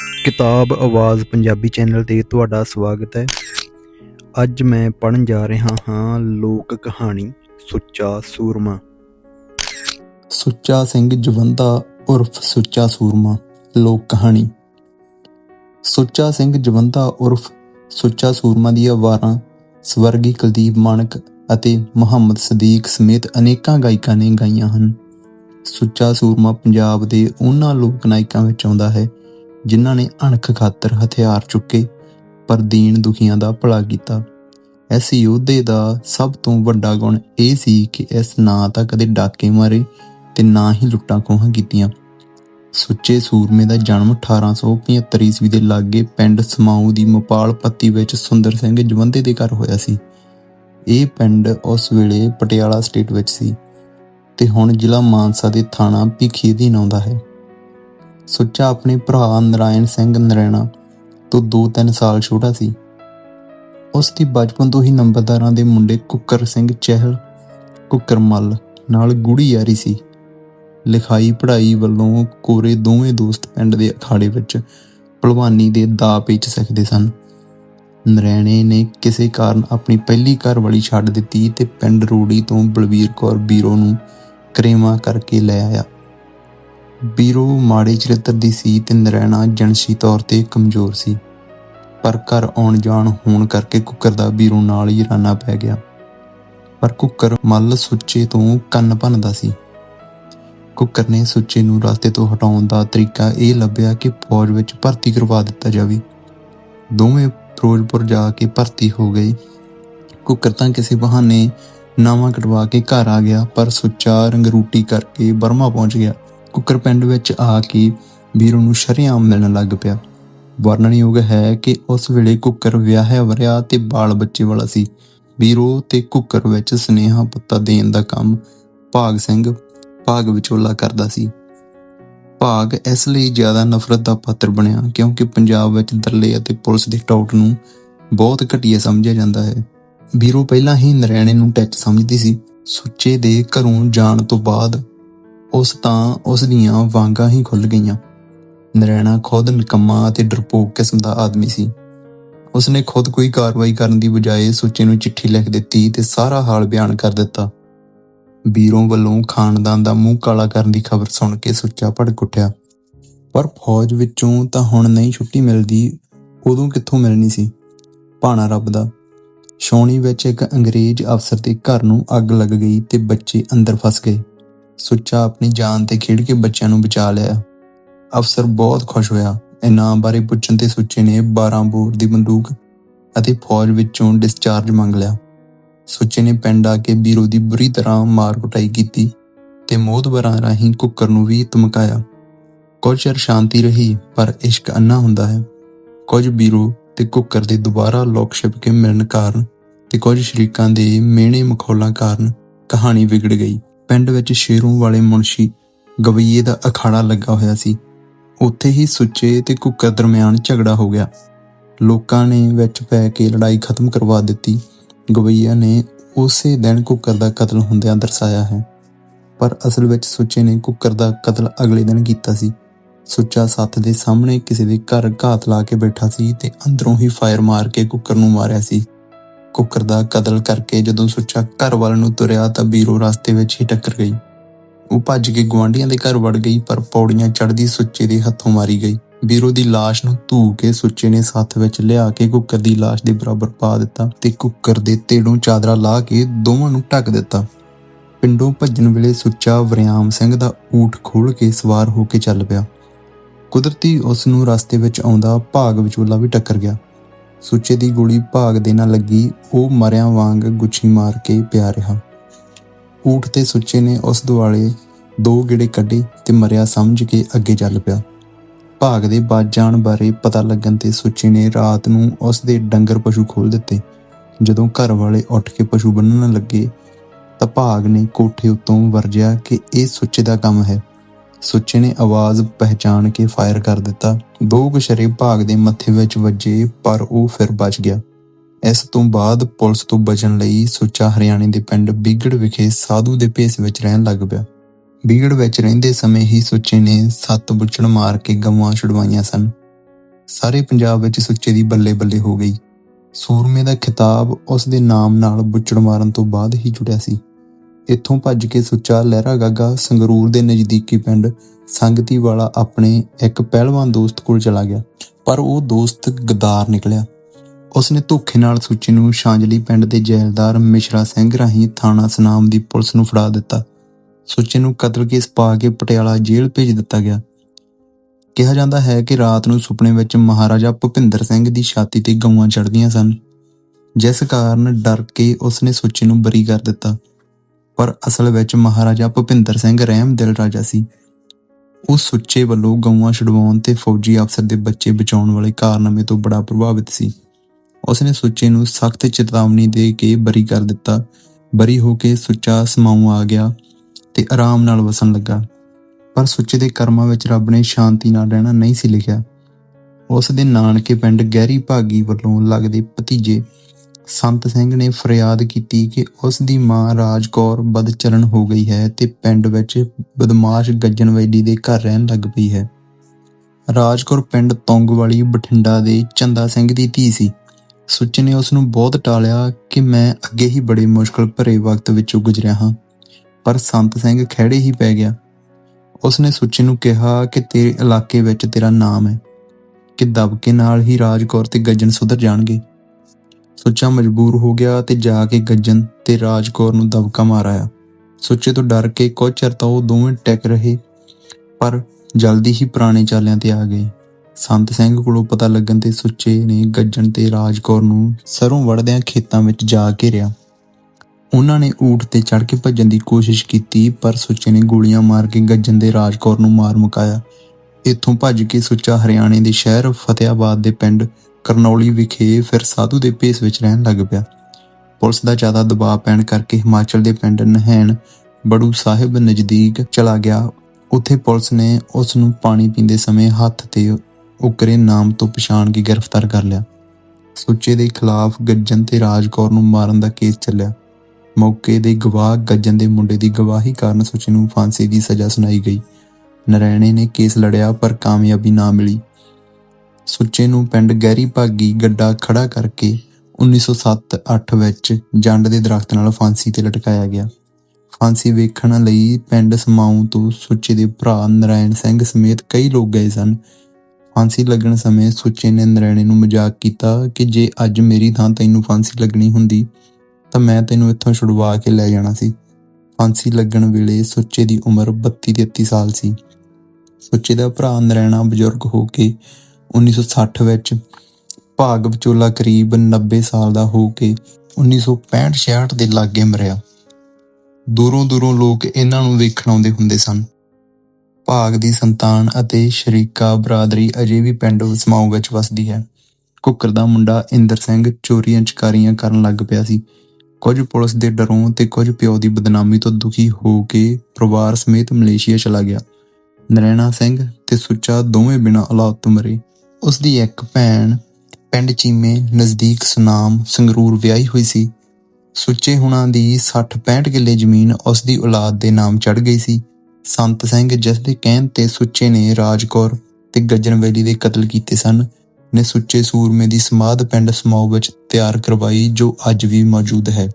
ਕਿਤਾਬ ਆਵਾਜ਼ ਪੰਜਾਬੀ ਚੈਨਲ ਤੇ ਤੁਹਾਡਾ ਸਵਾਗਤ ਹੈ। ਅੱਜ ਮੈਂ ਪੜਨ ਜਾ ਰਿਹਾ ਹਾਂ ਲੋਕ ਕਹਾਣੀ ਸੁੱਚਾ ਸੂਰਮਾ। ਸੁੱਚਾ ਸਿੰਘ ਜਵੰਦਾ ਉਰਫ ਸੁੱਚਾ ਸੂਰਮਾ, ਲੋਕ ਕਹਾਣੀ। ਸੁੱਚਾ ਸਿੰਘ ਜਵੰਦਾ ਉਰਫ ਸੁੱਚਾ ਸੂਰਮਾ ਦੀਆਂ ਵਾਰਾਂ ਸਵਰਗੀ ਕੁਲਦੀਪ ਮਾਨਕ ਅਤੇ ਮੁਹੰਮਦ ਸਦੀਕ ਸਮੇਤ ਅਨੇਕਾਂ ਗਾਇਕਾਂ ਨੇ ਗਾਈਆਂ ਹਨ। ਸੁੱਚਾ ਸੂਰਮਾ ਪੰਜਾਬ ਦੇ ਉਹਨਾਂ ਲੋਕ ਨਾਇਕਾਂ ਵਿੱਚ ਆਉਂਦਾ ਹੈ ਜਿਨ੍ਹਾਂ ਨੇ ਅਣਖ ਖਾਤਰ ਹਥਿਆਰ ਚੁੱਕੇ, ਪਰ ਦੀਨ ਦੁਖੀਆਂ ਦਾ ਭਲਾ ਕੀਤਾ। ਇਸ ਯੋਧੇ ਦਾ ਸਭ ਤੋਂ ਵੱਡਾ ਗੁਣ ਇਹ ਸੀ ਕਿ ਇਸ ਨਾ ਤਾਂ ਕਦੇ ਡਾਕੇ ਮਾਰੇ ਤੇ ਨਾ ਹੀ ਲੁੱਟਾਂ ਖੋਹਾਂ ਕੀਤੀਆਂ। ਸੁੱਚੇ ਸੂਰਮੇ ਦਾ ਜਨਮ 1875 ਈਸਵੀ ਦੇ ਲਾਗੇ ਪਿੰਡ ਸਮਾਊ ਦੀ ਮਪਾਲ ਪੱਤੀ ਵਿੱਚ ਸੁੰਦਰ ਸਿੰਘ ਜਵੰਦੇ ਦੇ ਘਰ ਹੋਇਆ ਸੀ। ਇਹ ਪਿੰਡ ਉਸ ਵੇਲੇ ਪਟਿਆਲਾ ਸਟੇਟ ਵਿੱਚ ਸੀ ਤੇ ਹੁਣ ਜ਼ਿਲ੍ਹਾ ਮਾਨਸਾ ਦੇ ਥਾਣਾ ਭੀਖੀ ਅਧੀਨ ਆਉਂਦਾ ਹੈ। ਸੁੱਚਾ ਆਪਣੇ ਭਰਾ ਨਰਾਇਣ ਸਿੰਘ ਨਰੈਣਾ ਤੋਂ 2-3 ਸਾਲ ਛੋਟਾ ਸੀ। ਉਸ ਦੀ ਬਚਪਨ ਤੋਂ ਹੀ ਨੰਬਰਦਾਰਾਂ ਦੇ ਮੁੰਡੇ ਕੁੱਕਰ ਸਿੰਘ ਚਹਿਲ, ਕੁੱਕਰ ਮੱਲ ਨਾਲ ਗੂੜੀ ਯਾਰੀ ਸੀ। ਲਿਖਾਈ ਪੜ੍ਹਾਈ ਵੱਲੋਂ ਕੋਰੇ ਦੋਵੇਂ ਦੋਸਤ ਪਿੰਡ ਦੇ ਅਖਾੜੇ ਵਿੱਚ ਭਲਵਾਨੀ ਦੇ ਦਾ ਪੇਚ ਸਿੱਖਦੇ ਸਨ। ਨਰੈਣੇ ਨੇ ਕਿਸੇ ਕਾਰਨ ਆਪਣੀ ਪਹਿਲੀ ਘਰਵਾਲੀ ਛੱਡ ਦਿੱਤੀ ਤੇ ਪਿੰਡ ਰੂੜੀ ਤੋਂ ਬਲਵੀਰ ਕੌਰ ਬੀਰੋ ਨੂੰ ਕਰੇਮਾ ਕਰਕੇ ਲੈ ਆਇਆ। ਬੀਰੋ ਮਾੜੇ ਚਰਿੱਤਰ ਦੀ ਸੀ ਤੇ ਨਰੈਣਾ ਜਨਸੀ ਤੌਰ ਤੇ ਕਮਜ਼ੋਰ ਸੀ। ਪਰ ਘਰ ਆਉਣ ਜਾਣ ਹੋਣ ਕਰਕੇ ਕੁੱਕਰ ਦਾ ਬੀਰੋ ਨਾਲ ਹੀ ਰਾਨਾ ਪੈ ਗਿਆ। ਪਰ ਕੁੱਕਰ ਮੱਲ ਸੁੱਚੇ ਤੋਂ ਕੰਨ ਭੰਨਦਾ ਸੀ। ਕੁੱਕਰ ਨੇ ਸੁੱਚੇ ਨੂੰ ਰਸਤੇ ਤੋਂ ਹਟਾਉਣ ਦਾ ਤਰੀਕਾ ਇਹ ਲੱਭਿਆ ਕਿ ਫੌਜ ਵਿੱਚ ਭਰਤੀ ਕਰਵਾ ਦਿੱਤਾ ਜਾਵੇ। ਦੋਵੇਂ ਫਿਰੋਜ਼ਪੁਰ ਜਾ ਕੇ ਭਰਤੀ ਹੋ ਗਏ। ਕੁੱਕਰ ਤਾਂ ਕਿਸੇ ਬਹਾਨੇ ਨਾਵਾਂ ਕਟਵਾ ਕੇ ਘਰ ਆ ਗਿਆ, ਪਰ ਸੁੱਚਾ ਰੰਗਰੂਟੀ ਕਰਕੇ ਬਰਮਾ ਪਹੁੰਚ ਗਿਆ। ਕੁੱਕਰ ਪਿੰਡ ਵਿੱਚ ਆ ਕੇ ਵੀਰੂ ਨੂੰ ਸ਼ਰੇਆਮ ਮਿਲਣ ਲੱਗ ਪਿਆ। ਵਰਣਨਯੋਗ ਹੈ ਕਿ ਉਸ ਵੇਲੇ ਕੁੱਕਰ ਵਿਆਹਿਆ ਵਰਿਆ ਤੇ ਬਾਲ ਬੱਚੇ ਵਾਲਾ ਸੀ। ਵੀਰੋ ਤੇ ਕੁੱਕਰ ਵਿੱਚ ਸਨੇਹਾ ਪੱਤਾ ਦੇਣ ਦਾ ਕੰਮ ਭਾਗ ਸਿੰਘ ਭਾਗ ਵਿਚੋਲਾ ਕਰਦਾ ਸੀ। ਭਾਗ ਇਸ ਲਈ ਜ਼ਿਆਦਾ ਨਫ਼ਰਤ ਦਾ ਪਾਤਰ ਬਣਿਆ ਕਿਉਂਕਿ ਪੰਜਾਬ ਵਿੱਚ ਦਰਲੇ ਅਤੇ ਪੁਲਿਸ ਦੇ ਟੌਟ ਨੂੰ ਬਹੁਤ ਘਟੀਆ ਸਮਝਿਆ ਜਾਂਦਾ ਹੈ। ਵੀਰੋ ਪਹਿਲਾਂ ਹੀ ਨਰੈਣੇ ਨੂੰ ਟੱਚ ਸਮਝਦੀ ਸੀ। ਸੁੱਚੇ ਦੇ ਘਰੋਂ ਜਾਣ ਤੋਂ ਬਾਅਦ ਉਸ ਤਾਂ ਉਸ ਦੀਆਂ ਵਾਂਗਾਂ ਹੀ ਖੁੱਲ ਗਈਆਂ। ਨਰੈਣਾ ਖੁਦ ਨਿਕੰਮਾ ਅਤੇ ਡਰਪੋਕ ਕਿਸਮ ਦਾ ਆਦਮੀ ਸੀ। ਉਸਨੇ ਖੁਦ ਕੋਈ ਕਾਰਵਾਈ ਕਰਨ ਦੀ ਬਜਾਏ ਸੁੱਚੇ ਨੂੰ ਚਿੱਠੀ ਲਿਖ ਦਿੱਤੀ ਤੇ ਸਾਰਾ ਹਾਲ ਬਿਆਨ ਕਰ ਦਿੱਤਾ। ਵੀਰੋਂ ਵੱਲੋਂ ਖਾਨਦਾਨ ਦਾ ਮੂੰਹ ਕਾਲਾ ਕਰਨ ਦੀ ਖਬਰ ਸੁਣ ਕੇ ਸੁੱਚਾ ਭੜਕ ਉੱਠਿਆ। ਪਰ ਫੌਜ ਵਿੱਚੋਂ ਤਾਂ ਹੁਣ ਨਹੀਂ ਛੁੱਟੀ ਮਿਲਦੀ, ਉਦੋਂ ਕਿੱਥੋਂ ਮਿਲਣੀ ਸੀ? ਭਾਣਾ ਰੱਬ ਦਾ। ਸ਼ੌਣੀ ਵਿੱਚ ਇੱਕ ਅੰਗਰੇਜ਼ ਅਫਸਰ ਦੇ ਘਰ ਨੂੰ ਅੱਗ ਲੱਗ ਗਈ ਤੇ ਬੱਚੇ ਅੰਦਰ ਫਸ ਗਏ। ਸੁੱਚਾ ਆਪਣੀ ਜਾਨ ਤੇ ਖੇਡ ਕੇ ਬੱਚਿਆਂ ਨੂੰ ਬਚਾ ਲਿਆ। ਅਫਸਰ ਬਹੁਤ ਖੁਸ਼ ਹੋਇਆ। ਇਨਾਮ ਬਾਰੇ ਪੁੱਛਣ ਤੇ ਸੁੱਚੇ ਨੇ 12 ਬੋਰ ਦੀ ਬੰਦੂਕ ਅਤੇ ਫੌਜ ਵਿੱਚੋਂ ਡਿਸਚਾਰਜ ਮੰਗ ਲਿਆ। ਸੁੱਚੇ ਨੇ ਪਿੰਡ ਆ ਕੇ ਬੀਰੋ ਦੀ ਬੁਰੀ ਤਰ੍ਹਾਂ ਮਾਰ ਕੁਟਾਈ ਕੀਤੀ ਤੇ ਮੋਦਬਰਾਂ ਰਾਹੀਂ ਕੁੱਕਰ ਨੂੰ ਵੀ ਧਮਕਾਇਆ। ਕੁਝ ਚਿਰ ਸ਼ਾਂਤੀ ਰਹੀ, ਪਰ ਇਸ਼ਕ ਅੰਨਾ ਹੁੰਦਾ ਹੈ। ਕੁਝ ਬੀਰੋ ਤੇ ਕੁੱਕਰ ਦੇ ਦੁਬਾਰਾ ਲੋਕ ਛਿਪ ਕੇ ਮਿਲਣ ਕਾਰਨ ਤੇ ਕੁਝ ਸ਼ਰੀਕਾਂ ਦੇ ਮਿਹਣੇ ਮਖੌਲਾਂ ਕਾਰਨ ਕਹਾਣੀ ਵਿਗੜ ਗਈ। ਪਿੰਡ ਵਿੱਚ ਸ਼ੇਰੋਂ ਵਾਲੇ ਮੁਨਸ਼ੀ ਗਵਈਏ ਦਾ ਅਖਾੜਾ ਲੱਗਾ ਹੋਇਆ ਸੀ। ਉੱਥੇ ਹੀ ਸੁੱਚੇ ਤੇ ਕੁੱਕਰ ਦਰਮਿਆਨ ਝਗੜਾ ਹੋ ਗਿਆ। ਲੋਕਾਂ ਨੇ ਵਿੱਚ ਪੈ ਕੇ ਲੜਾਈ ਖਤਮ ਕਰਵਾ ਦਿੱਤੀ। ਗਵਈਆ ਨੇ ਉਸੇ ਦਿਨ ਕੁੱਕਰ ਦਾ ਕਤਲ ਹੁੰਦਿਆਂ ਦਰਸਾਇਆ ਹੈ। ਪਰ ਅਸਲ ਵਿੱਚ ਸੁੱਚੇ ਨੇ ਕੁੱਕਰ ਦਾ ਕਤਲ ਅਗਲੇ ਦਿਨ ਕੀਤਾ ਸੀ। ਸੁੱਚਾ ਸੱਤ ਦੇ ਸਾਹਮਣੇ ਕਿਸੇ ਦੇ ਘਰ ਘਾਤ ਲਾ ਕੇ ਬੈਠਾ ਸੀ ਤੇ ਅੰਦਰੋਂ ਹੀ ਫਾਇਰ ਮਾਰ ਕੇ ਕੁੱਕਰ ਨੂੰ ਮਾਰਿਆ ਸੀ। ਕੁੱਕਰ ਦਾ ਕਤਲ ਕਰਕੇ ਜਦੋਂ ਸੁੱਚਾ ਘਰ ਵੱਲ ਨੂੰ ਤੁਰਿਆ ਤਾਂ ਬੀਰੋ ਰਸਤੇ ਵਿੱਚ ਹੀ ਟੱਕਰ ਗਈ। ਉਹ ਭੱਜ ਕੇ ਗਵਾਂਢੀਆਂ ਦੇ ਘਰ ਵੜ ਗਈ, ਪਰ ਪੌੜੀਆਂ ਚੜ੍ਹਦੀ ਸੁੱਚੇ ਦੇ ਹੱਥੋਂ ਮਾਰੀ ਗਈ। ਬੀਰੋ ਦੀ ਲਾਸ਼ ਨੂੰ ਧੂ ਕੇ ਸੁੱਚੇ ਨੇ ਸੱਥ ਵਿੱਚ ਲਿਆ ਕੇ ਕੁੱਕਰ ਦੀ ਲਾਸ਼ ਦੇ ਬਰਾਬਰ ਪਾ ਦਿੱਤਾ ਤੇ ਕੁੱਕਰ ਦੇ ਤੇੜੋਂ ਚਾਦਰਾ ਲਾ ਕੇ ਦੋਵਾਂ ਨੂੰ ਢੱਕ ਦਿੱਤਾ। ਪਿੰਡੋਂ ਭੱਜਣ ਵੇਲੇ ਸੁੱਚਾ ਵਰਿਆਮ ਸਿੰਘ ਦਾ ਊਠ ਖੋਲ ਕੇ ਸਵਾਰ ਹੋ ਕੇ ਚੱਲ ਪਿਆ। ਕੁਦਰਤੀ ਉਸ ਨੂੰ ਰਸਤੇ ਵਿੱਚ ਆਉਂਦਾ ਭਾਗ ਵਿਚੋਲਾ ਵੀ ਟੱਕਰ ਗਿਆ। ਸੁੱਚੇ ਦੀ ਗੋਲੀ ਭਾਗ ਦੇ ਨਾਲ ਲੱਗੀ, ਉਹ ਮਰਿਆਂ ਵਾਂਗ ਗੁੱਛੀ ਮਾਰ ਕੇ ਪਿਆ ਰਿਹਾ। ਊਠ ਤੇ ਸੁੱਚੇ ਨੇ ਉਸ ਦੁਆਲੇ ਦੋ ਗੇੜੇ ਕੱਢੇ ਤੇ ਮਰਿਆ ਸਮਝ ਕੇ ਅੱਗੇ ਚੱਲ ਪਿਆ। ਭਾਗ ਦੇ ਬਚ ਜਾਣ ਬਾਰੇ ਪਤਾ ਲੱਗਣ ਤੇ ਸੁੱਚੇ ਨੇ ਰਾਤ ਨੂੰ ਉਸ ਦੇ ਡੰਗਰ ਪਸ਼ੂ ਖੋਲ ਦਿੱਤੇ। ਜਦੋਂ ਘਰ ਵਾਲੇ ਉੱਠ ਕੇ ਪਸ਼ੂ ਬੰਨਣ ਲੱਗੇ ਤਾਂ ਭਾਗ ਨੇ ਕੋਠੇ ਉੱਤੋਂ ਵਰਜਿਆ ਕਿ ਇਹ ਸੁੱਚੇ ਦਾ ਕੰਮ ਹੈ। ਸੁੱਚੇ ਨੇ ਆਵਾਜ਼ ਪਹਿਚਾਨ ਕੇ ਫਾਇਰ ਕਰ ਦਿੱਤਾ। ਦੋ ਗੁਸ਼ਰੇ ਭਾਗ ਦੇ ਮੱਥੇ ਵਿੱਚ ਵੱਜੇ, ਪਰ ਉਹ ਫਿਰ ਬਚ ਗਿਆ। ਇਸ ਤੋਂ ਬਾਅਦ ਪੁਲਿਸ ਤੋਂ ਬਚਣ ਲਈ ਸੁੱਚਾ ਹਰਿਆਣੇ ਦੇ ਪਿੰਡ ਬਿਗੜ ਵਿਖੇ ਸਾਧੂ ਦੇ ਭੇਸ ਵਿੱਚ ਰਹਿਣ ਲੱਗ ਪਿਆ। ਬਿਗੜ ਵਿੱਚ ਰਹਿੰਦੇ ਸਮੇਂ ਹੀ ਸੁੱਚੇ ਨੇ ਸੱਤ ਬੁੱਚੜ ਮਾਰ ਕੇ ਗਵਾਂ ਛੁਡਵਾਈਆਂ ਸਨ। ਸਾਰੇ ਪੰਜਾਬ ਵਿੱਚ ਸੁੱਚੇ ਦੀ ਬੱਲੇ ਬੱਲੇ ਹੋ ਗਈ। ਸੂਰਮੇ ਦਾ ਖਿਤਾਬ ਉਸ ਦੇ ਨਾਮ ਨਾਲ ਬੁੱਚੜ ਮਾਰਨ ਤੋਂ ਬਾਅਦ ਹੀ ਜੁੜਿਆ ਸੀ। ਇੱਥੋਂ ਭੱਜ ਕੇ ਸੁੱਚਾ ਲਹਿਰਾ ਗਾਗਾ ਸੰਗਰੂਰ ਦੇ ਨਜ਼ਦੀਕੀ ਪਿੰਡ ਸੰਗਤੀ ਵਾਲਾ ਆਪਣੇ ਇੱਕ ਪਹਿਲਵਾਨ ਦੋਸਤ ਕੋਲ ਚਲਾ ਗਿਆ, ਪਰ ਉਹ ਦੋਸਤ ਗਦਾਰ ਨਿਕਲਿਆ। ਉਸਨੇ ਧੋਖੇ ਨਾਲ ਸੁੱਚੇ ਨੂੰ ਸ਼ਾਂਜਲੀ ਪਿੰਡ ਦੇ ਜੈਲਦਾਰ ਮਿਸ਼ਰਾ ਸਿੰਘ ਰਾਹੀਂ ਥਾਣਾ ਸਨਾਮ ਦੀ ਪੁਲਿਸ ਨੂੰ ਫੜਾ ਦਿੱਤਾ। ਸੁੱਚੇ ਨੂੰ ਕਤਲ ਕੇਸ ਪਾ ਕੇ ਪਟਿਆਲਾ ਜੇਲ੍ਹ ਭੇਜ ਦਿੱਤਾ ਗਿਆ। ਕਿਹਾ ਜਾਂਦਾ ਹੈ ਕਿ ਰਾਤ ਨੂੰ ਸੁਪਨੇ ਵਿੱਚ ਮਹਾਰਾਜਾ ਭੁਪਿੰਦਰ ਸਿੰਘ ਦੀ ਛਾਤੀ ਤੇ ਗਊਆਂ ਚੜ੍ਹਦੀਆਂ ਸਨ। ਜਿਸ ਕਾਰਨ ਡਰ ਕੇ ਉਸਨੇ ਸੁੱਚੇ ਨੂੰ ਬਰੀ ਕਰ ਦਿੱਤਾ। ਪਰ ਅਸਲ ਵਿੱਚ ਮਹਾਰਾਜਾ ਭੁਪਿੰਦਰ ਸਿੰਘ ਰਹਿਮ ਦਿਲ ਰਾਜਾ ਸੀ। ਉਹ ਸੁੱਚੇ ਵੱਲੋਂ ਗਊਆਂ ਛਡਵਾਉਣ ਤੇ ਫੌਜੀ ਅਫਸਰ ਦੇ ਬੱਚੇ ਬਚਾਉਣ ਵਾਲੇ ਕਾਰਨਾਮੇ ਤੋਂ ਬੜਾ ਪ੍ਰਭਾਵਿਤ ਸੀ। ਉਸਨੇ ਸੁੱਚੇ ਨੂੰ ਸਖਤ ਚੇਤਾਵਨੀ ਦੇ ਕੇ ਬਰੀ ਕਰ ਦਿੱਤਾ। ਬਰੀ ਹੋ ਕੇ ਸੁੱਚਾ ਸਮਾਉ ਆ ਗਿਆ ਤੇ ਆਰਾਮ ਨਾਲ ਵਸਣ ਲੱਗਾ। ਪਰ ਸੁੱਚੇ ਦੇ ਕਰਮਾਂ ਵਿੱਚ ਰੱਬ ਨੇ ਸ਼ਾਂਤੀ ਨਾਲ ਰਹਿਣਾ ਨਹੀਂ ਸੀ ਲਿਖਿਆ। ਉਸ ਦੇ ਨਾਨਕੇ ਪਿੰਡ ਗਹਿਰੀ ਭਾਗੀ ਵੱਲੋਂ ਲੱਗਦੇ ਭਤੀਜੇ ਸੰਤ ਸਿੰਘ ਨੇ ਫਰਿਆਦ ਕੀਤੀ ਕਿ ਉਸ ਦੀ ਮਾਂ ਰਾਜਕੌਰ ਬਦਚਰਨ ਹੋ ਗਈ ਹੈ ਤੇ ਪਿੰਡ ਵਿੱਚ ਬਦਮਾਸ਼ ਗੱਜਣ ਵੈਲੀ ਦੇ ਘਰ ਰਹਿਣ ਲੱਗ ਪਈ ਹੈ। ਰਾਜਕੌਰ ਪਿੰਡ ਤੌਂਗ ਵਾਲੀ ਬਠਿੰਡਾ ਦੇ ਚੰਦਾ ਸਿੰਘ ਦੀ ਧੀ ਸੀ। ਸੁੱਚੇ ਨੇ ਉਸ ਨੂੰ ਬਹੁਤ ਟਾਲਿਆ ਕਿ ਮੈਂ ਅੱਗੇ ਹੀ ਬੜੇ ਮੁਸ਼ਕਲ ਭਰੇ ਵਕਤ ਵਿੱਚੋਂ ਗੁਜ਼ਰਿਆ ਹਾਂ, ਪਰ ਸੰਤ ਸਿੰਘ ਖਿਹੜੇ ਹੀ ਪੈ ਗਿਆ। ਉਸਨੇ ਸੁੱਚੇ ਨੂੰ ਕਿਹਾ ਕਿ ਤੇਰੇ ਇਲਾਕੇ ਵਿੱਚ ਤੇਰਾ ਨਾਮ ਹੈ, ਕਿ ਦਬਕੇ ਨਾਲ ਹੀ ਰਾਜਕੌਰ ਤੇ ਗੱਜਣ ਸੁਧਰ ਜਾਣਗੇ। ਸੁੱਚਾ ਮਜਬੂਰ ਹੋ ਗਿਆ ਤੇ ਜਾ ਕੇ ਗੱਜਣ ਤੇ ਰਾਜਕੌਰ ਨੂੰ ਦਬਕਾ ਮਾਰਿਆ ਸੁੱਚੇ ਤੋਂ ਡਰ ਕੇ ਕੁਝ ਚਿਰ ਤਾਂ ਉਹ ਦੋਵੇਂ ਟਿਕ ਰਹੇ, ਪਰ ਜਲਦੀ ਹੀ ਪੁਰਾਣੇ ਚਾਲਿਆਂ ਤੇ ਆ ਗਏ। ਸੰਤ ਸਿੰਘ ਕੋਲੋਂ ਪਤਾ ਲੱਗਣ ਤੇ ਸੁੱਚੇ ਨੇ ਗੱਜਣ ਤੇ ਰਾਜਕੌਰ ਨੂੰ ਸਰੋਂ ਵੜਦਿਆਂ ਖੇਤਾਂ ਵਿੱਚ ਜਾ ਘੇਰਿਆ ਉਹਨਾਂ ਨੇ ਊਠ ਤੇ ਚੜ ਕੇ ਭੱਜਣ ਦੀ ਕੋਸ਼ਿਸ਼ ਕੀਤੀ, ਪਰ ਸੁੱਚੇ ਨੇ ਗੋਲੀਆਂ ਮਾਰ ਕੇ ਗੱਜਣ ਦੇ ਰਾਜਕੌਰ ਨੂੰ ਮਾਰ ਮੁਕਾਇਆ। ਇੱਥੋਂ ਭੱਜ ਕੇ ਸੁੱਚਾ ਹਰਿਆਣੇ ਦੇ ਸ਼ਹਿਰ ਫਤਿਆਬਾਦ ਦੇ ਪਿੰਡ ਕਰਨੌਲੀ ਵਿਖੇ ਫਿਰ ਸਾਧੂ ਦੇ ਭੇਸ ਵਿੱਚ ਰਹਿਣ ਲੱਗ ਪਿਆ। ਪੁਲਿਸ ਦਾ ਜ਼ਿਆਦਾ ਦਬਾਅ ਪੈਣ ਕਰਕੇ ਹਿਮਾਚਲ ਦੇ ਪਿੰਡ ਨਹਿਣ ਬੜੂ ਸਾਹਿਬ ਨਜ਼ਦੀਕ ਚਲਾ ਗਿਆ। ਉੱਥੇ ਪੁਲਿਸ ਨੇ ਉਸ ਨੂੰ ਪਾਣੀ ਪੀਂਦੇ ਸਮੇਂ ਹੱਥ ਤੇ ਉਕਰੇ ਨਾਮ ਤੋਂ ਪਛਾਣ ਕੇ ਗ੍ਰਿਫਤਾਰ ਕਰ ਲਿਆ। ਸੁੱਚੇ ਦੇ ਖਿਲਾਫ ਗੱਜਣ ਤੇ ਰਾਜਕੌਰ ਨੂੰ ਮਾਰਨ ਦਾ ਕੇਸ ਚੱਲਿਆ। ਮੌਕੇ ਦੇ ਗਵਾਹ ਗੱਜਣ ਦੇ ਮੁੰਡੇ ਦੀ ਗਵਾਹੀ ਕਾਰਨ ਸੁੱਚੇ ਨੂੰ ਫਾਂਸੀ ਦੀ ਸਜ਼ਾ ਸੁਣਾਈ ਗਈ। ਨਰੈਣੇ ਨੇ ਕੇਸ ਲੜਿਆ ਪਰ ਕਾਮਯਾਬੀ ਨਾ ਮਿਲੀ। ਸੁੱਚੇ ਨੂੰ ਪਿੰਡ ਗਹਿਰੀ ਭਾਗੀ ਗੱਡਾ ਖੜਾ ਕਰਕੇ 1907-8 ਵਿੱਚ ਜੰਡ ਦੇ ਦਰਖਤ ਨਾਲ ਫਾਂਸੀ ਤੇ ਲਟਕਾਇਆ ਗਿਆ। ਫਾਂਸੀ ਵੇਖਣ ਲਈ ਪਿੰਡ ਸਮਾਉ ਤੋਂ ਸੁੱਚੇ ਦੇ ਭਰਾ ਨਰਾਇਣ ਸਿੰਘ ਸਮੇਤ ਕਈ ਲੋਕ ਗਏ ਸਨ। ਫਾਂਸੀ ਲੱਗਣ ਸਮੇਂ ਸੁੱਚੇ ਨੇ ਨਰਾਇਣੇ ਨੂੰ ਮਜ਼ਾਕ ਕੀਤਾ ਕਿ ਜੇ ਅੱਜ ਮੇਰੀ ਥਾਂ ਤੈਨੂੰ ਫਾਂਸੀ ਲੱਗਣੀ ਹੁੰਦੀ, ਤਾਂ ਮੈਂ ਤੈਨੂੰ ਇੱਥੋਂ ਛੁਡਵਾ ਕੇ ਲੈ ਜਾਣਾ ਸੀ। ਫਾਂਸੀ ਲੱਗਣ ਵੇਲੇ ਸੁੱਚੇ ਦੀ ਉਮਰ 32 33 ਸਾਲ ਸੀ। ਸੁੱਚੇ ਦਾ ਭਰਾ ਨਰੈਣਾ ਬਜ਼ੁਰਗ ਹੋ ਕੇ 1960 ਵਿੱਚ ਭਾਗ ਵਿਚੋਲਾ ਕਰੀਬ 90 ਸਾਲ ਦਾ ਹੋ ਕੇ 1965-66 ਦੇ ਲਾਗੇ ਮਰਿਆ। ਦੂਰੋਂ ਦੂਰੋਂ ਲੋਕ ਇਹਨਾਂ ਨੂੰ ਵੇਖਣ ਆਉਂਦੇ ਹੁੰਦੇ ਸਨ। ਭਾਗ ਦੀ ਸੰਤਾਨ ਅਤੇ ਸ਼ਰੀਕਾ ਬਰਾਦਰੀ ਅਜੇ ਵੀ ਪਿੰਡ ਸਮਾਉ ਵਿੱਚ ਵਸਦੀ ਹੈ। ਕੁੱਕਰ ਦਾ ਮੁੰਡਾ ਇੰਦਰ ਸਿੰਘ ਚੋਰੀਆਂ ਚਕਾਰੀਆਂ ਕਰਨ ਲੱਗ ਪਿਆ ਸੀ। ਕੁਝ ਪੁਲਿਸ ਦੇ ਡਰੋਂ ਤੇ ਕੁਝ ਪਿਓ ਦੀ ਬਦਨਾਮੀ ਤੋਂ ਦੁਖੀ ਹੋ ਕੇ ਪਰਿਵਾਰ ਸਮੇਤ ਮਲੇਸ਼ੀਆ ਚਲਾ ਗਿਆ। ਨਰੈਣਾ ਸਿੰਘ ਤੇ ਸੁੱਚਾ ਦੋਵੇਂ ਬਿਨਾਂ ਔਲਾਦ ਤੋਂ ਮਰੇ। ਉਸ ਦੀ ਇੱਕ ਭੈਣ ਪਿੰਡ ਚੀਮੇ ਨਜ਼ਦੀਕ ਸੁਨਾਮ ਸੰਗਰੂਰ ਵਿਆਹੀ ਹੋਈ ਸੀ। ਸੁੱਚੇ ਹੁਣਾਂ ਦੀ 60-65 ਕਿੱਲੇ ਜ਼ਮੀਨ ਉਸ ਦੀ ਔਲਾਦ ਦੇ ਨਾਮ ਚੜ ਗਈ ਸੀ। ਸੰਤ ਸਿੰਘ ਜਿਸ ਦੇ ਕਹਿਣ ਤੇ ਸੁੱਚੇ ਨੇ ਰਾਜਕੌਰ ਤੇ ਗੱਜਣਵੈਲੀ ਦੇ ਕਤਲ ਕੀਤੇ ਸਨ, ਨੇ ਸੁੱਚੇ ਸੂਰਮੇ ਦੀ ਸਮਾਧ ਪਿੰਡ ਸਮਾਉ ਵਿੱਚ ਤਿਆਰ ਕਰਵਾਈ, ਜੋ ਅੱਜ ਵੀ ਮੌਜੂਦ ਹੈ।